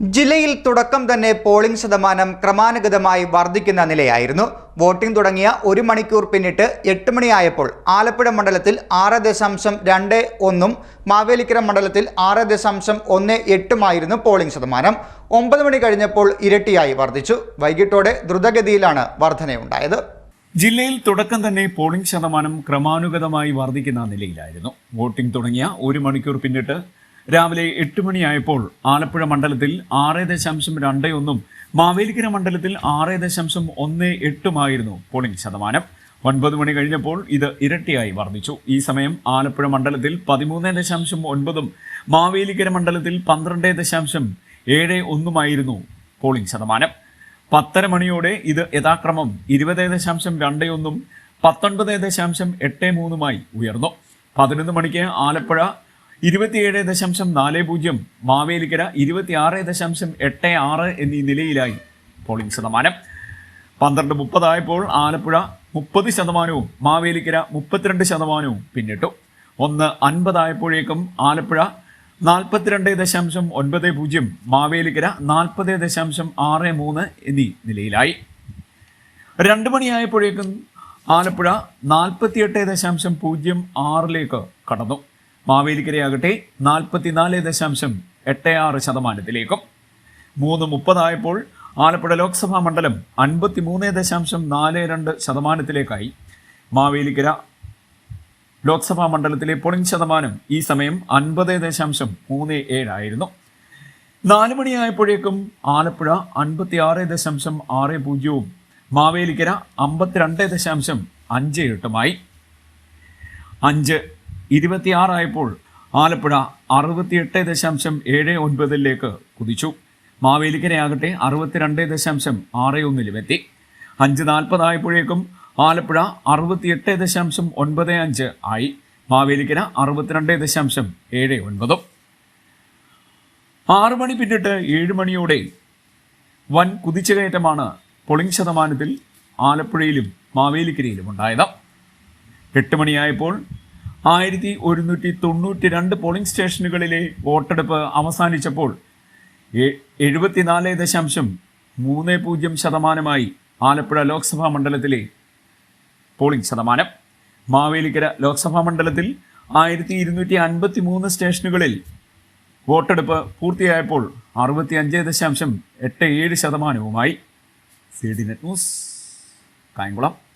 ജില്ലയിൽ തുടക്കം തന്നെ പോളിംഗ് ശതമാനം ക്രമാനുഗതമായി വർദ്ധിക്കുന്ന നിലയായിരുന്നു. വോട്ടിംഗ് തുടങ്ങിയ ഒരു മണിക്കൂർ പിന്നിട്ട് എട്ട് മണിയായപ്പോൾ ആലപ്പുഴ മണ്ഡലത്തിൽ ആറ് ദശാംശം രണ്ട് ഒന്നും മാവേലിക്കര മണ്ഡലത്തിൽ ആറ് ദശാംശം ഒന്ന് എട്ടുമായിരുന്നു പോളിംഗ് ശതമാനം. ഒമ്പത് മണി കഴിഞ്ഞപ്പോൾ ഇരട്ടിയായി വർദ്ധിച്ചു. വൈകിട്ടോടെ ദ്രുതഗതിയിലാണ് വർധനയുണ്ടായത്. ജില്ലയിൽ തുടക്കം തന്നെ പോളിംഗ് ശതമാനം ക്രമാനുഗതമായി വർദ്ധിക്കുന്ന നിലയിലായിരുന്നു. വോട്ടിംഗ് തുടങ്ങിയ ഒരു മണിക്കൂർ പിന്നിട്ട് രാവിലെ എട്ട് മണിയായപ്പോൾ ആലപ്പുഴ മണ്ഡലത്തിൽ ആറ് ദശാംശം രണ്ട് ഒന്നും മാവേലിക്കര മണ്ഡലത്തിൽ ആറ് ദശാംശം ഒന്ന് എട്ടുമായിരുന്നു പോളിംഗ് ശതമാനം. ഒൻപത് മണി കഴിഞ്ഞപ്പോൾ ഇത് ഇരട്ടിയായി വർദ്ധിച്ചു. ഈ സമയം ആലപ്പുഴ മണ്ഡലത്തിൽ പതിമൂന്ന് ദശാംശം ഒൻപതും മാവേലിക്കര മണ്ഡലത്തിൽ പന്ത്രണ്ട് ദശാംശം ഏഴ് ഒന്നുമായിരുന്നു പോളിംഗ് ശതമാനം. പത്തര മണിയോടെ ഇത് യഥാക്രമം ഇരുപത് ദശാംശം രണ്ട് ഒന്നും പത്തൊൻപത് ദശാംശം എട്ട് മൂന്നുമായി ഉയർന്നു. പതിനൊന്ന് മണിക്ക് ആലപ്പുഴ ഇരുപത്തിയേഴ് ദശാംശം നാല് പൂജ്യം മാവേലിക്കര ഇരുപത്തിയാറ് ദശാംശം എട്ട് ആറ് എന്നീ നിലയിലായി പോളിംഗ് ശതമാനം. പന്ത്രണ്ട് മുപ്പതായപ്പോൾ ആലപ്പുഴ മുപ്പത് ശതമാനവും മാവേലിക്കര മുപ്പത്തിരണ്ട് ശതമാനവും പിന്നിട്ടു. ഒന്ന് അൻപതായപ്പോഴേക്കും ആലപ്പുഴ നാൽപ്പത്തിരണ്ട് ദശാംശം ഒൻപത് പൂജ്യം മാവേലിക്കര നാൽപ്പത് ദശാംശം ആറ് മൂന്ന് എന്നീ നിലയിലായി. രണ്ട് മണിയായപ്പോഴേക്കും ആലപ്പുഴ നാൽപ്പത്തിയെട്ട് ദശാംശം പൂജ്യം ആറിലേക്ക് കടന്നു. മാവേലിക്കരയാകട്ടെ നാൽപ്പത്തിനാല് ദശാംശം എട്ട് ആറ് ശതമാനത്തിലേക്കും. മൂന്ന് മുപ്പതായപ്പോൾ ആലപ്പുഴ ലോക്സഭാ മണ്ഡലം അൻപത്തി മൂന്ന് ദശാംശം നാല് രണ്ട് ശതമാനത്തിലേക്കായി. മാവേലിക്കര ലോക്സഭാ മണ്ഡലത്തിലെ പോളിംഗ് ശതമാനം ഈ സമയം അൻപത് ദശാംശം മൂന്ന് ഏഴായിരുന്നു നാല് മണിയായപ്പോഴേക്കും ആലപ്പുഴ അൻപത്തി ആറ് ദശാംശം ആറ് പൂജ്യവും മാവേലിക്കര അമ്പത്തിരണ്ട് ദശാംശം അഞ്ച് എട്ടുമായി. അഞ്ച് ഇരുപത്തിയാറായപ്പോൾ ആലപ്പുഴ അറുപത്തിയെട്ട് ദശാംശം ഏഴ് ഒൻപതിലേക്ക് കുതിച്ചു. മാവേലിക്കരയാകട്ടെ അറുപത്തിരണ്ട് ദശാംശം ആറ് ഒന്നിലുമെത്തി അഞ്ച് നാൽപ്പതായപ്പോഴേക്കും ആലപ്പുഴ അറുപത്തിയെട്ട് ദശാംശം ഒൻപത് അഞ്ച് ആയി. മാവേലിക്കര അറുപത്തിരണ്ട് ദശാംശം ഏഴ് ഒൻപതും. ആറു മണി പിന്നിട്ട് ഏഴ് മണിയോടെ വൻ കുതിച്ചുകയറ്റമാണ് പോളിംഗ് ശതമാനത്തിൽ ആലപ്പുഴയിലും മാവേലിക്കരയിലും ഉണ്ടായത്. എട്ട് മണിയായപ്പോൾ ആയിരത്തി ഒരുന്നൂറ്റി തൊണ്ണൂറ്റി രണ്ട് പോളിംഗ് സ്റ്റേഷനുകളിലെ വോട്ടെടുപ്പ് അവസാനിച്ചപ്പോൾ എഴുപത്തിനാല് ദശാംശം മൂന്ന് പൂജ്യം ശതമാനമായി ആലപ്പുഴ ലോക്സഭാ മണ്ഡലത്തിലെ പോളിംഗ് ശതമാനം. മാവേലിക്കര ലോക്സഭാ മണ്ഡലത്തിൽ ആയിരത്തി ഇരുന്നൂറ്റി അൻപത്തി മൂന്ന് സ്റ്റേഷനുകളിൽ വോട്ടെടുപ്പ് പൂർത്തിയായപ്പോൾ അറുപത്തി അഞ്ച് ദശാംശം എട്ട് ഏഴ് ശതമാനവുമായി. C D net news Kayamkulam.